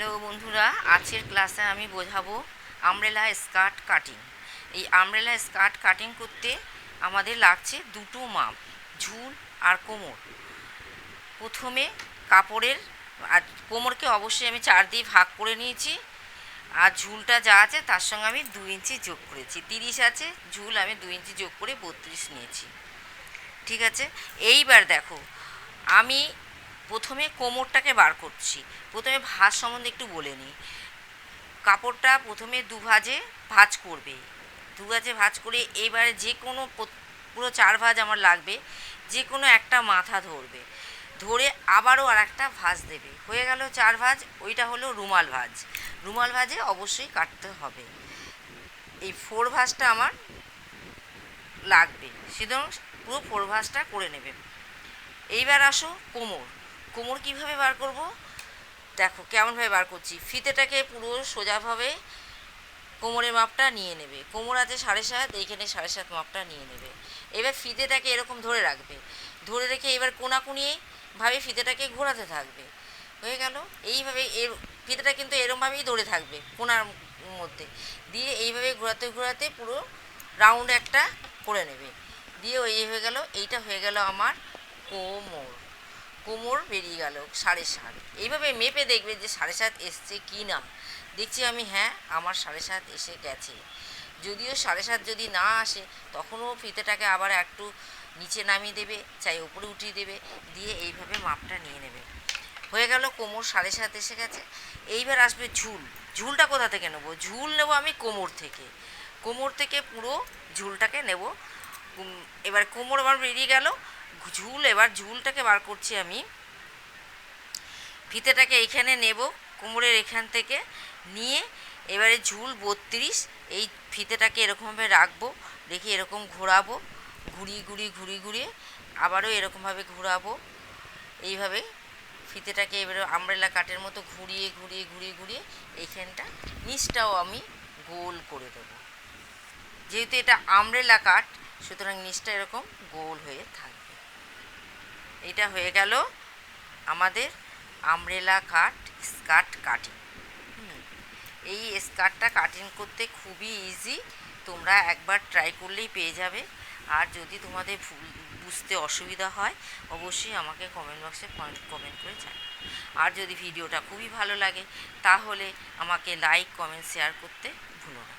Hello বন্ধুরা, আজকের ক্লাসে আমি বোঝাবো আমব্রেলা স্কার্ট কাটিং। এই আমব্রেলা স্কার্ট কাটিং করতে আমাদের লাগছে দুটো মাপ, ঝুল আর কোমর। প্রথমে কাপড়ের, আর কোমরকে অবশ্যই আমি চার দিয়ে ভাগ করে নিয়েছি, আর ঝুলটা যা আছে তার সঙ্গে আমি দু ইঞ্চি যোগ করেছি। তিরিশ আছে, ঝুল আমি দু ইঞ্চি যোগ করে বত্রিশ নিয়েছি। ঠিক আছে? এইবার দেখো, আমি প্রথমে কোমরটাকে বার করছি। প্রথমে ভাঁজ সম্বন্ধে একটু বলে নিই। কাপড়টা প্রথমে দু ভাঁজে ভাঁজ করবে। দু ভাঁজে ভাঁজ করে এইবারে যে কোনো পুরো চার ভাঁজ আমার লাগবে। যে কোনো একটা মাথা ধরবে। ধরে আবারও আর একটা ভাঁজ দেবে। হয়ে গেল চার ভাঁজ, ওইটা হলো রুমাল ভাঁজ। রুমাল ভাঁজে অবশ্যই কাটতে হবে। এই ফোর ভাঁজটা আমার লাগবে। সুতরাং পুরো ফোর ভাঁজটা করে নেবে। এইবার আসো কোমর। কোমর কীভাবে বার করব? দেখো, কেমনভাবে বার করছি। ফিতেটাকে পুরো সোজাভাবে কোমরের মাপটা নিয়ে নেবে। কোমর আছে সাড়ে সাত, এইখানে সাড়ে সাত মাপটা নিয়ে নেবে। এবার ফিতেটাকে এরকম ধরে রাখবে। ধরে রেখে এবার কোনাকুনি ভাবে ফিতেটাকে ঘোরাতে থাকবে। হয়ে গেল? এইভাবে এর, ফিতেটা কিন্তু এরমভাবেই ধরে থাকবে কোনার মধ্যে। দিয়ে এইভাবে ঘোরাতে ঘোরাতে পুরো রাউন্ড একটা করে নেবে। দিয়ে ওই হয়ে গেল, এইটা হয়ে গেল আমার কোমর। কোমর বেরিয়ে গেল সাড়ে সাত। এইভাবে মেপে দেখবে যে সাড়ে সাত এসছে কি না। দেখছি আমি হ্যাঁ আমার সাড়ে সাত এসে গেছে। যদিও সাড়ে সাত যদি না আসে, তখনও ফিতেটাকে আবার একটু নিচে নামিয়ে দেবে, চাই উপরে উঠিয়ে দেবে, দিয়ে এইভাবে মাপটা নিয়ে নেবে। হয়ে গেল কোমর সাড়ে সাত এসে গেছে। এইবার আসবে ঝুল। ঝুলটা কোথা থেকে নেব? ঝুল নেব আমি কোমর থেকে। কোমর থেকে পুরো ঝুলটাকে নেব। এবার কোমর আমার বেরিয়ে গেল। ঝুল, এবার ঝুলটাকে বার করছি আমি। ফিতেটাকে এইখানে নেব, কোমরের এখান থেকে নিয়ে এবারে ঝুল বত্রিশ, এই ফিতেটাকে এরকমভাবে রাখব রেখে এরকম ঘোরাবো ঘুরিয়ে ঘুরিয়ে ঘুরিয়ে ঘুরিয়ে আবারও এরকমভাবে ঘোরাবো। এইভাবে ফিতেটাকে এবারে আমব্রেলা কাটের মতো ঘুরিয়ে ঘুরিয়ে ঘুরিয়ে ঘুরিয়ে এইখানটা নিচটাও আমি গোল করে দেবো। যেহেতু এটা আমব্রেলা কাট সুতরাং নিচটা এরকম গোল হয়ে থাকবে। এটা হয়ে গেল আমাদের আমব্রেলা কাট স্কার্ট কাটিং। এই স্কার্টটা কাটিং করতে খুবই ইজি তোমরা একবার ট্রাই করলেই পেয়ে যাবে। আর যদি তোমাদের ভুল, বুঝতে অসুবিধা হয়, অবশ্যই আমাকে কমেন্ট বক্সে কমেন্ট করে জানাও। আর যদি ভিডিওটা খুবই ভালো লাগে, তাহলে আমাকে লাইক কমেন্ট শেয়ার করতে ভুলো না।